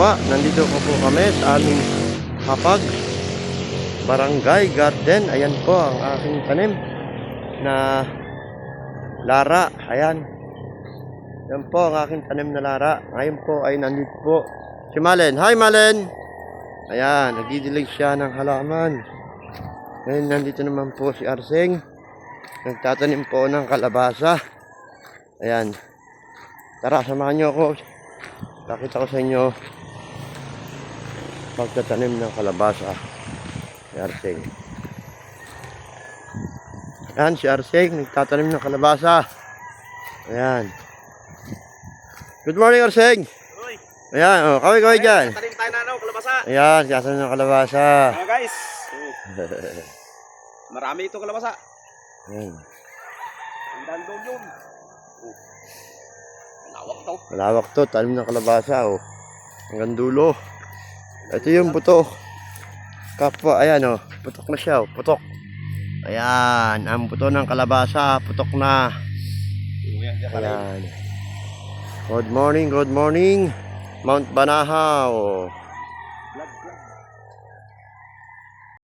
po, nandito po po kami sa aming hapag barangay garden. Ayan po ang aking tanim na lara. Ayan. Yan po ang aking tanim na lara. Ngayon po ay nandito po si Malen. Hi Malen! Ayan, nagdidilig siya ng halaman. Ngayon nandito naman po si Arseng. Nagtatanim po ng kalabasa. Ayan. Tara, samahan niyo ako. Pakita ko sa inyo pagtatanim ng kalabasa. Si Arseng. Ayan, si Arseng. Nagtatanim ng kalabasa. Ayan. Good morning, Arseng. Ayan, oh, kaway kaway dyan. tanim tayo na ano, kalabasa. Ayan, siyasa ng kalabasa. Mga guys. Marami ito kalabasa. Ayan. Ang dandong yun. Oh. Malawak to. Malawak to, talim ng kalabasa, oh. Hanggang dulo. Ito yung buto. Kapwa, ayan, oh. Putok na siya, oh. Putok. Ayan, ang buto ng kalabasa, putok na. Ayan. Good morning, good morning. Mount Banahaw.